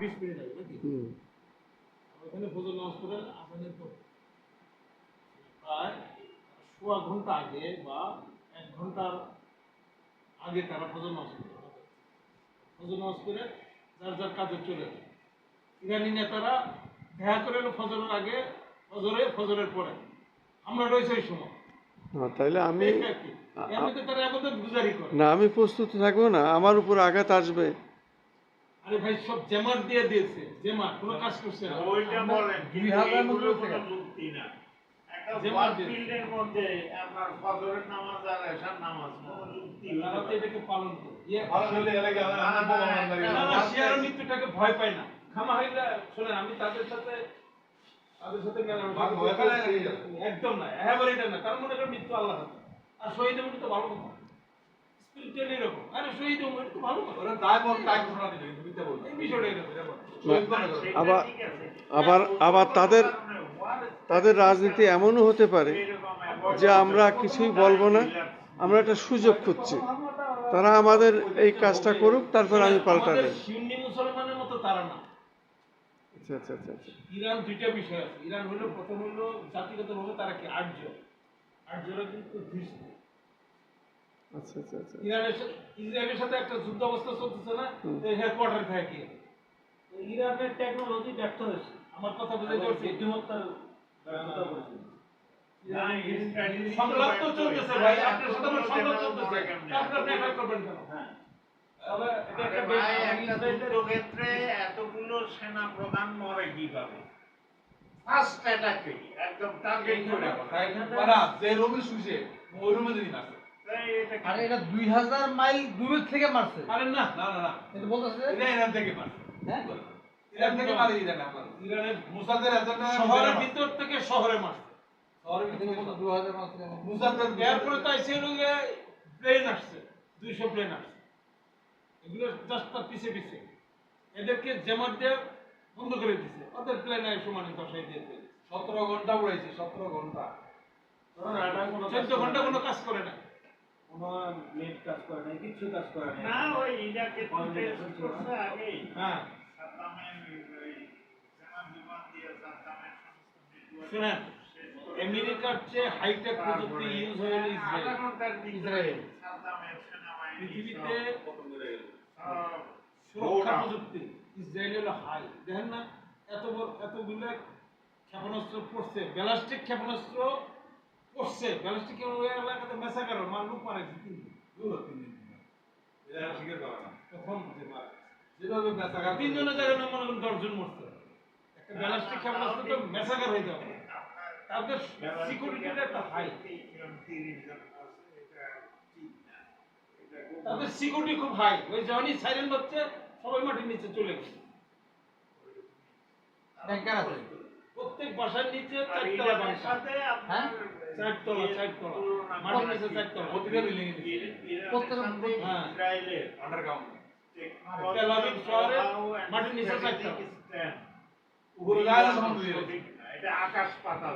বিশ মিনিট আগে নাকি? ওখানে ফজর নামাজ করে আসানের পর। প্রায় সোয়া ঘণ্টা আগে বা এক ঘণ্টার আগে তারা নামাজ নামাজ যার যার কাজে চলে যায়। ইরানি নেতারা দেখা করে ফজরের আগে ফজরে ফজরের পরে। আমরা রয়েছে ওই সময়। তাইলে আমি এই না আমি প্রস্তুত থাকব না। আমার উপর আঘাত আসবে। আরে ভাই সব জেমার দিয়ে দিয়েছে জেমার কোনো কাজ করছে না। ওইটা বলেন দুই হাজার না। মধ্যে- আপনার ফজরের নামাজ আর এশার নামাজ তারা। এটাকে পালন করে। ইয়ে- মৃত্যুটাকে ভয় পায় না। খামা হইলে শোনেন আমি তাদের সাথে তাদের সাথে। একদম না একেবারে এটা না। কারণ মনে করেন মৃত্যু আল্লাহ আর শহীদ মৃত্যু তো ভালো কথা। আবার- আবার- আবার তাদের- তাদের রাজনীতি এমনও হতে পারে যে আমরা কিছুই বলব না। আমরা একটা সুযোগ খুঁজছি। তারা আমাদের এই কাজটা করুক তারপর আমি পাল্টা দেব। মুসলমানের মতো তারা না। আচ্ছা আচ্ছা আচ্ছা আচ্ছা। ইরান দুইটা বিষয় আছে। ইরান হলো প্রথম হলো জাতিগতভাবে তারা কি আর্য? আর্যরা কিন্তু খ্রিস্ট আচ্ছা আচ্ছা আচ্ছা ইরানের সাথে ইসরায়েলের সাথে একটা যুদ্ধ অবস্থা চলতেছে না হেডকোয়ার্টার থাকে ইরানের টেকনোলজি ব্যর্থ হয়েছে আমার কথা বুঝে যাচ্ছে বুদ্ধিমত্তার ব্যর্থতা করেছে সংলাপ তো চলতেছে ভাই আপনার সাথে আমার সংলাপ চলতেছে করবেন কেন হ্যাঁ। এতগুলো সেনা প্রধান মরে কীভাবে ফার্স্ট অ্যাটাকে একদম টার্গেট করে যে রুমে শুইছে ওই রুমে এটা কি- আরে এটা দুই হাজার মাইল দূরের থেকে মারছে। আরে না না না না। বলতেছে? এটা ইরান থেকে মারছে। হ্যাঁ? ইরান থেকে মারে ইরান ইরানের মুসাদের শহরের ভিতর থেকে শহরে মারছে। শহরের ভিতরে দু হাজার মারছে মুসাদের তাই প্লেন আসছে দুইশো প্লেন আসছে। এগুলো জাস্ট তার পিছে পিছে। এদেরকে জেমার দিয়ে বন্ধ করে দিছে। ওদের প্লেন সমানে দশাই দিয়েছে সতেরো ঘণ্টা উড়াইছে সতেরো ঘণ্টা। চোদ্দ ঘণ্টা কোনো কাজ করে না। কোনো নেট কাজ করে নাই কিচ্ছু কাজ করে নাই। না ওই ইরাকে টেস্ট করছে আগেই। হ্যাঁ। শুনেন আমেরিকার চেয়ে হাইটেক প্রযুক্তি ইউজ হয়ে ইসরায়েল। পৃথিবীতে সুরক্ষা প্রযুক্তি ইসরায়েল হলো হাই দেখেন না এত বড় এতগুলো ক্ষেপণাস্ত্র পড়ছে। ব্যালাস্টিক ক্ষেপণাস্ত্র পড়ছে ব্যালাস্টিক এলাকাতে মেসা কারও মার লোক মারা গেছে তিন। দুলো তিন দিন এটা স্বীকার করে না প্রথম যে মারা। যেভাবে বেচাকার তিনজনের জায়গায় মনে করেন দশজন মরছে একটা ব্যালাস্টিক ক্ষেপণাস্ত্র তো মেসাকার হয়ে যাবে তাদের সিকিউরিটিটা একটা হাই তাদের সিকিউরিটি খুব হাই ওই যখনই সাইরেন বাজছে সবাই মাটির নিচে চলে গেছে প্রত্যেক বাসার নিচে আর চারতলা ইরানের বাসা সাথে আপনার চারতলা, চারতলা। তুলনা মাটির করা নিচে কি? চারতলা। প্রতিটা বিল্ডিং এ ইর- ইরানের প্রত্যেক- সাথে হ্যাঁ। না, এটা আকাশ পাতাল।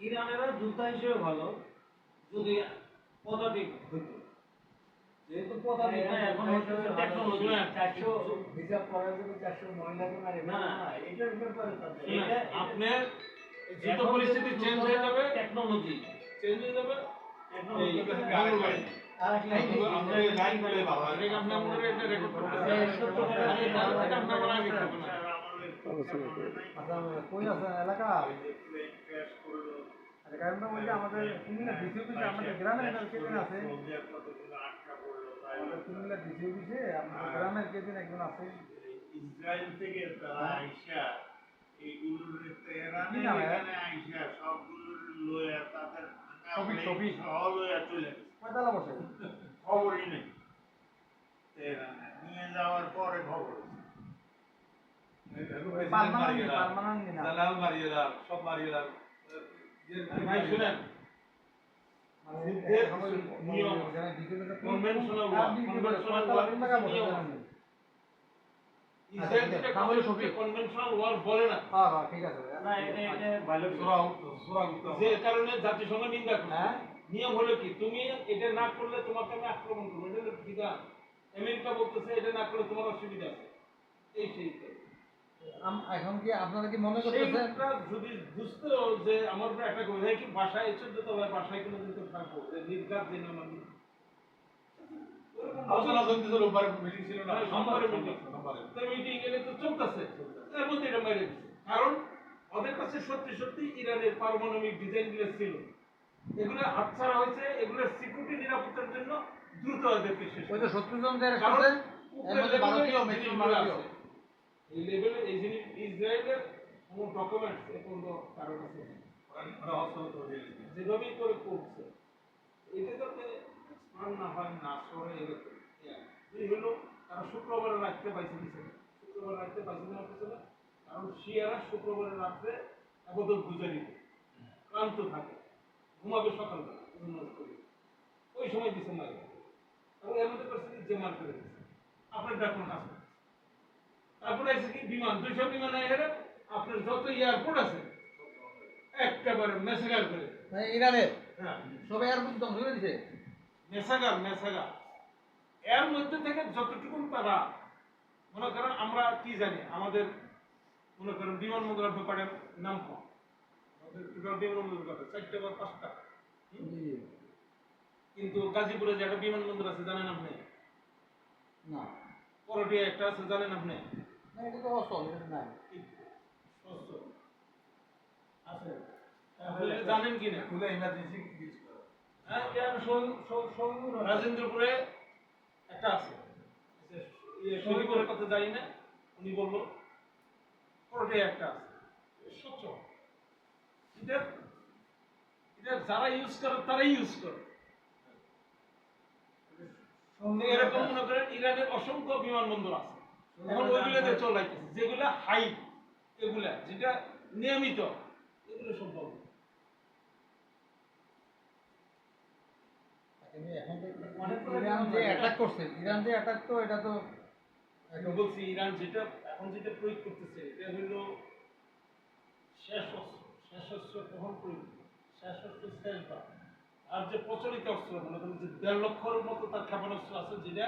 ইরানেরা যোদ্ধা হিসেবে ভালো যদি পদাতিক হইতো। যেহেতু পদাতিক না এখন টেকনোলজি চারশো হিসাব করার জন্য চারশো মহিলাকে না না এটার ব্যাপারে আপনার যুদ্ধ পরিস্থিতি চেঞ্জ হয়ে যাবে। টেকনোলজি চেঞ্জ হয়ে যাবে। একটা আচ্ছা, এলাকা? আচ্ছা কারণটা বলছি আমাদের কুমিল্লা ডিসি অফিসে আমাদের গ্রামের কেদিন আছে। আমাদের কুমিল্লা ডিসি অফিসে আমাদের গ্রামের কেদিন একজন আছে। ইসরায়েল থেকে তারা আইসা এইগুলোর তেহরানে কি নাম এর? এখানে আইসা সবগুলোর লয়া তাদের ভাঙা শফিক, plane শফিক। সহ লয়া চলে গেছে। খবরই নেই। তেহরানে নিয়ে যাওয়ার পরে খবর সব মারিয়ে দাও ভাই শুনেন মানে নিয়ম। কনভেনশনাল জাতিসংঘ নিন্দা করছে। নিয়ম হলো কি? তুমি এটা না করলে তোমাকে আমি আক্রমণ করব। এটা বিধান। আমেরিকা বলতেছে এটা না করলে তোমার অসুবিধা আছে। এই সেই এখন কি আপনারা কি মনে করতেছেন? যদি বুঝতো যে আমার উপরে একটা কথা কি বাসায় চোদ্দ তলায় বাসায় কোনো দিন থাকব। যে নির্ঘাত দিন আমার। আলোচনা চলতেছে রোববারে মিটিং ছিল না। সোমবারে meeting। মিটিং গেলে তো চলতেছে। এর মেরে দিচ্ছে কারণ ওদের কাছে সত্যি সত্যি ইরানের পারমাণবিক ডিজাইন ছিল। এগুলো হাতছাড়া হয়েছে এগুলো সিকিউরিটি নিরাপত্তার জন্য দ্রুত ওদেরকে শেষ ওই তো শত্রু জন যারা কারণ করছে উপরে এর মধ্যে level এ ভারতীয়। এই লেভেলে এই জিনিস ইসরায়েলের কোনো ডকুমেন্টস এ পর্যন্ত কারও কাছে যেভাবেই করে করছে। এটা যাতে না হয় না সরে এরকম হলো তারা শুক্রবারে রাখতে পাইছে দিছে শুক্রবার রাখতে পাইছে না পিছনে কারণ শিয়ারা শুক্রবারের রাত্রে আপাতত গুজারি দেয়। ক্লান্ত থাকে। ঘুমাবে সকালবেলা ওই সময় দিছে মারে এবং এর মধ্যে পরিস্থিতি যে মার করে দিচ্ছে আপনার কাজ করছে। তারপরে আছে কি বিমান। দুইশো বিমান এর আপনার যত এয়ারপোর্ট আছে একেবারে মেসেগার করে। মানে ইরানের? হ্যাঁ। সবাই আর ধ্বংস করে দিছে? মেসাগার মেসাগার। এর মধ্যে থেকে যতটুকু তারা মনে করেন আমরা কি জানি আমাদের মনে করেন বিমানবন্দর ব্যাপারের নাম কম। আমাদের টোটাল বিমানবন্দর চারটে বা পাঁচটা। কিন্তু গাজীপুরে যে একটা বিমানবন্দর আছে জানেন আপনি? না। করটিয়া একটা আছে জানেন আপনি? না, এটা তো অসল এটা নাই। সস্ত আছে। তাহলে জানেন কি না? খুলে ইমার্জেন্সি ইউজ হ্যাঁ রাজেন্দ্রপুরে একটা আছে। ইয়ে শরীফের কথা জানি না উনি বলল কোর্টে একটা আছে। স্বচ্ছ। এটা এটা যারা ইউজ করে তারাই ইউজ করে। এরকম মনে করেন ইরানের অসংখ্য বিমানবন্দর আছে। এখন ওইগুলোতে চলাইতেছে যেগুলা হাই এগুলা যেটা নিয়মিত এগুলো কিন্তু এখন ইরান যে অ্যাটাক করছে ইরান যে অ্যাটাক তো এটা তো বলছি ইরান যেটা এখন যেটা প্রয়োগ করতেছে এটা হলো শেষ অস্ত্র শেষ অস্ত্র কখন প্রয়োগ শেষ অস্ত্র শেষ আর যে প্রচলিত অস্ত্র মনে করেন যে দেড় লক্ষর মতো তার ক্ষেপণাস্ত্র আছে যেটা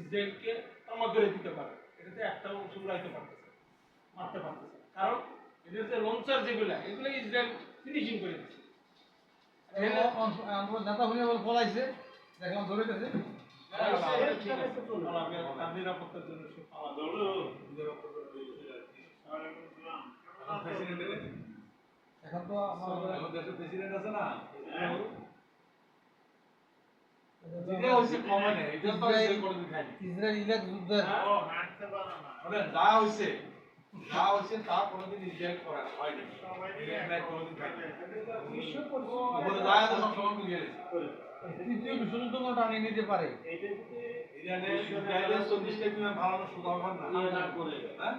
ইসরায়েলকে তামা করে দিতে পারে। এটাতে একটা অংশ উড়াইতে পারতেছে মারতে পারতেছে। কারণ এটার যে লঞ্চার যেগুলা এগুলো ইসরায়েল ফিনিশিং করে দিচ্ছে নেতা হয়ে বলে পলাইছে। দেখলাম ধরে গেছে। এখন তো আমাদের দেশের প্রেসিডেন্ট আছে না? পারে না। মানে যা হয়েছে যা হয়েছে তা কোনোদিন ইসরায়েল করা হয়নি ইসরায়েল কোনোদিন খায়নি যা সব সময় মিলিয়ে গেছে তৃতীয় বিশ্বযুদ্ধ কোনো টানিয়ে নিতে পারে। সুযোগ হয় হ্যাঁ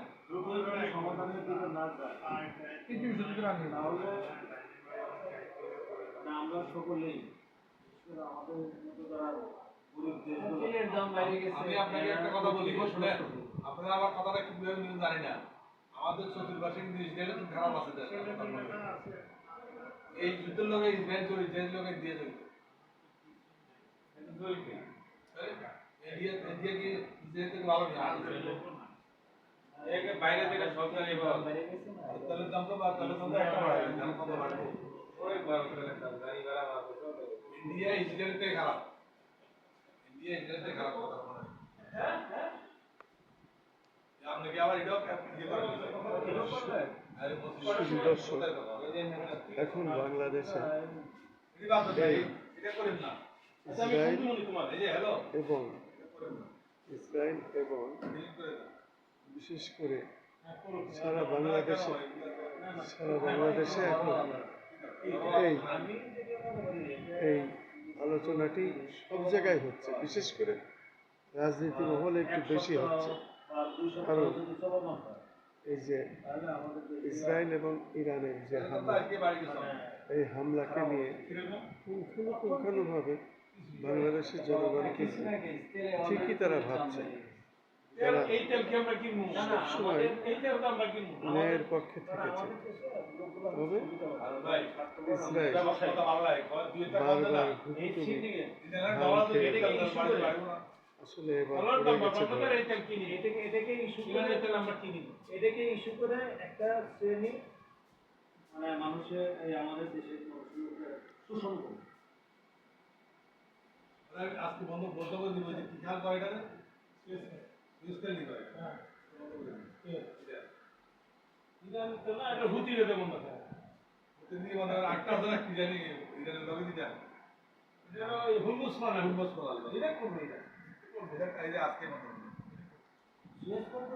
আমরা সকলেই আমাদের মতো যারা আমি আপনাকে একটা কথা বলি শুনেন। আপনারা আমার কথাটা কি বুঝে নিতে জানি না। আমাদের চতুর্পাশে কিন্তু ইসরায়েলের তো খারাপ আছে এই যুদ্ধের লোকে ইসরায়েল চলে ইসরায়েল লোকে দিয়ে চলে এদিকে এদিকে কি ইসরায়েল থেকে ভালো নেই বাইরে থেকে সরকারি তাহলে দাম তো তাহলে তো একটা বাড়বে দাম কত বাড়বে ইন্ডিয়া ইসরায়েল খারাপ ইন্ডিয়া ইসরায়েল খারাপ কথা মনে হয় আপনি কি আবার এটাও ইয়ে করবেন দর্শক। এখন বাংলাদেশে এটা এটা করেন না ইসরায়েল এবং ইসরায়েল এবং বিশেষ করে সারা বাংলাদেশে সারা বাংলাদেশে এখন এই এই আলোচনাটি সব জায়গায় হচ্ছে। বিশেষ করে রাজনীতি মহলে একটু বেশি হচ্ছে। কারণ এই যে ইসরায়েল এবং ইরানের যে হামলা এই হামলাকে নিয়ে পুঙ্খানুপুঙ্খানুভাবে বাংলাদেশের জনগণ কিন্তু ঠিকই তারা ভাবছে? তারা সবসময় ন্যায়ের পক্ষে থেকেছে তবে ইসরায়েল বারবার আসলে এবার পড়ে গেছে আপনাদের কিনি? এটাকে এটাকে ইস্যু করে আমরা কিনি। এটাকে ইস্যু করে একটা শ্রেণি মানে মানুষের আমাদের দেশের করে আজকে বন্ধ বন্ধ করে দিব যে খেয়াল করে এটা ইউজ করে দিবে হ্যাঁ। এটা না এটা হুতি রেতে হয় ওতে দিয়ে মানে আটটা হাজার কি জানি ইরানের লগে দিতে এটা হুলমুস মানে হুমস করা হলো। এটা করবে এটা। এটা এই যে আজকে মতো করতে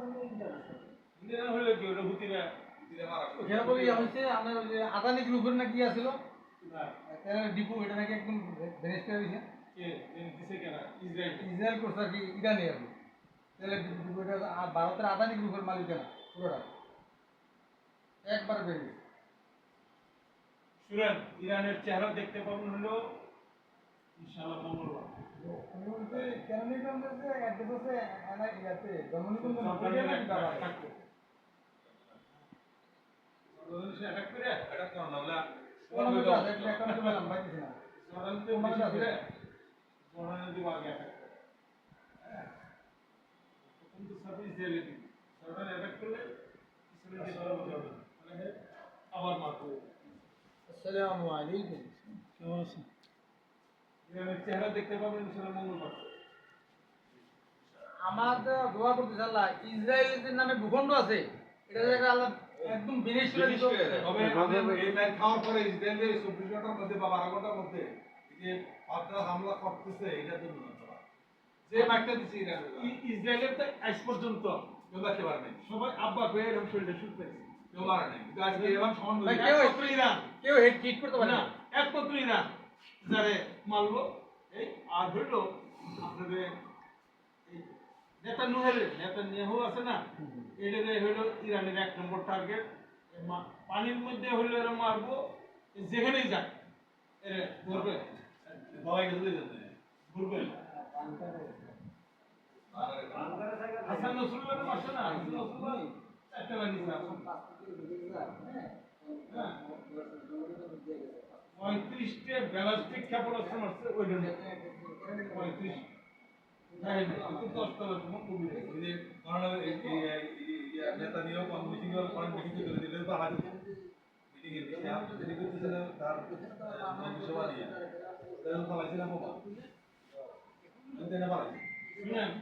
হলে কি ওটা দিলে মারা ওখানে বলি হচ্ছে আপনার আদানি গ্রুপের না কি আছিল? ডিপো এটা নাকি একদম ভেনিস করে দিছে। কে দিছে কেনা ইসরায়েল করছে আর কি ইরানি আর কি। ভারতের আদানি গ্রুপের মালিকানা পুরোটা। একবার বেরিয়ে শুনেন ইরানের চেহারা দেখতে পাবেন হলো ইনশাআল্লাহ মঙ্গলবার। একটা দিব আগে করে। হ্যাঁ প্রথম তো সার্ভিস করলে পিছনে হবে মানে আবার আসসালামু আলাইকুম। কেমন আছেন? ইরানের চেহারা দেখতে পাবেন ইনশাআল্লাহ মঙ্গলবার। আমার তো দোয়া করতে আল্লাহ ইসরায়েলের নামে ভূখণ্ড আছে। এটা আল্লাহ একদম বিনিশ করে দিত তবে এই খাওয়ার পরে ইসরায়েলের চব্বিশ ঘণ্টার মধ্যে বা বারো ঘণ্টার মধ্যে যে পাল্টা হামলা করতেছে এটা তো নয় করা। যে ইরানের ই- ইসরায়েলের তো আজ পর্যন্ত কেউ দেখতে পারে নাই। সবাই আব্বা এরকম শুট পেয়েছে কেউ মারে নাই। কিন্তু আজকে এবার সমান করে কেউ- ইরান। কেউ হেড ট্রিট করতে পারে না ইরান যারে মারলো। এই আর হইল আপনাদের এই নেতানিয়াহু নেতানিয়াহু আছে না? এটারে হইল ইরানের এক নম্বর টার্গেট পানির মধ্যে হইল এরা মারবো যেখানেই যাক এরা ধরবে। বাবাই গেছে যেতে ঘুরবে হাসান নসরুল্লাহ মারছে না? হাসান নসরুল্লাহ চারটে বানিয়েছে হ্যাঁ। পঁয়ত্রিশটে ব্যালাস্টিক ক্ষেপণাস্ত্র মারছে ওই জন্য পঁয়ত্রিশ। দশটা তো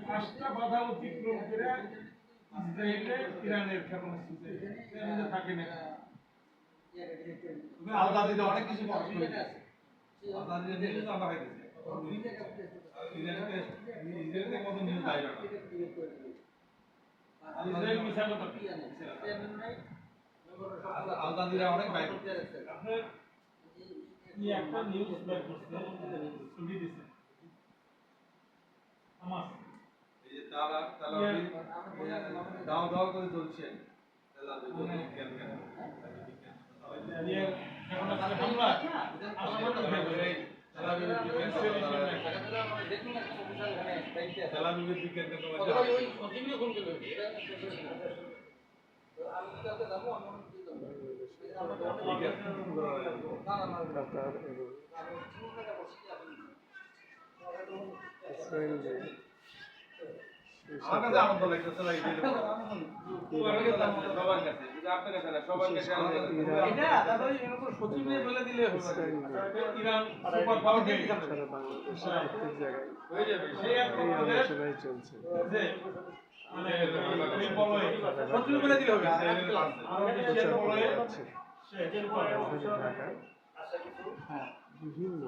পাঁচটা বাধা অতিক্রম করে ইসরায়েলে ইরানের ক্ষেপণাস্ত্র থাকে না আলাদা দিতে অনেক কিছু খরচ করে আলাদা দিতে দিলে তো আমরা খাইতেছি ইসরায়েলতে কত নিউজ পাই না ইসরায়েল মিশা কথা আলাদা দিলে অনেক পাই আপনার কি একটা নিউজ বের করছে ছবি দিছে। আমার। এই যে তারা তারা দাও দাও করে চলছে তারা কাতার এবং ইসরায়েল চলছে প্রচার করা হচ্ছে বিভিন্ন।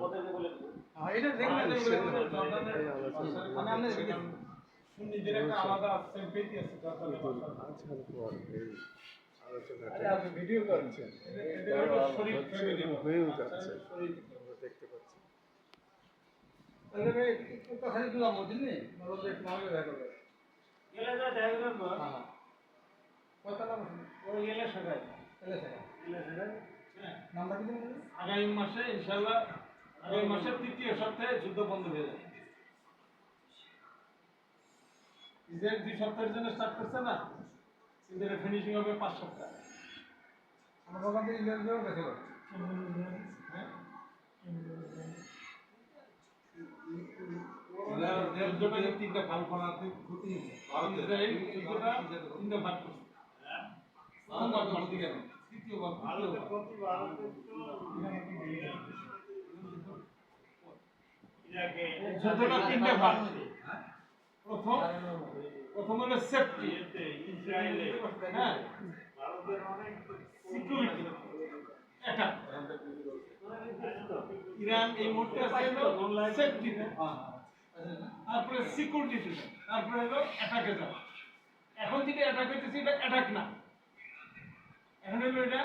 হ্যাঁ, ভিডিও চলছে এটা হলো শরীফ ফ্যামিলি হয়েও যাচ্ছে। আমরা দেখতে পাচ্ছি। ডায়াগ্রাম না হ্যাঁ গেলে সবাই এলে সেটা হ্যাঁ, আগামী মাসে ইনশাল্লাহ আগামী মাসের তৃতীয় সপ্তাহে যুদ্ধ বন্ধ হয়ে যাবে। ইসরায়েল দুই সপ্তাহের জন্য স্টার্ট করছে না? কিন্তু ফিনিশিং হবে পাঁচ সপ্তাহ। আমার দোকান থেকে ইংরেজিও গেছিল। হ্যাঁ? ইসরায়েল যুদ্ধটা তিনটা কালপনাতে ক্ষতি ভারতের। যুদ্ধটা তিনটা ভাগ করছে। ক্ষতি কেন তৃতীয়বার ভারতের তৃতীয়বার প্রতি ভারতের তো ইরাকে যুদ্ধটা তিনটা ভাগ প্রথম প্রথম হলো সেফটি হ্যাঁ। সিকিউরিটি এটা ইরান এই মুহূর্তে সেফটি তারপরে সিকিউরিটি তারপরে হলো অ্যাটাকে যাওয়া। এখন যেটা অ্যাটাক হইতেছে এটা অ্যাটাক না। এখন হলো এটা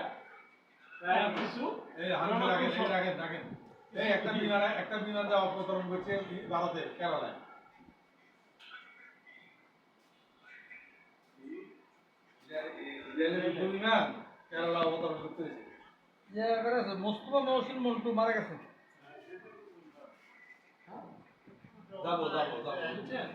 কিছু। এই হারুন আগে এই দেখেন এই একটা বিমান একটা বিমান যা অবতরণ করছে ভারতের কেরালায়। বিমান কেরালা অবতরণ করতে হয়েছে। যে এবারে মোস্তফা মহসিন মন্টু মারা গেছে যাব যাব যাব। বুঝছেন?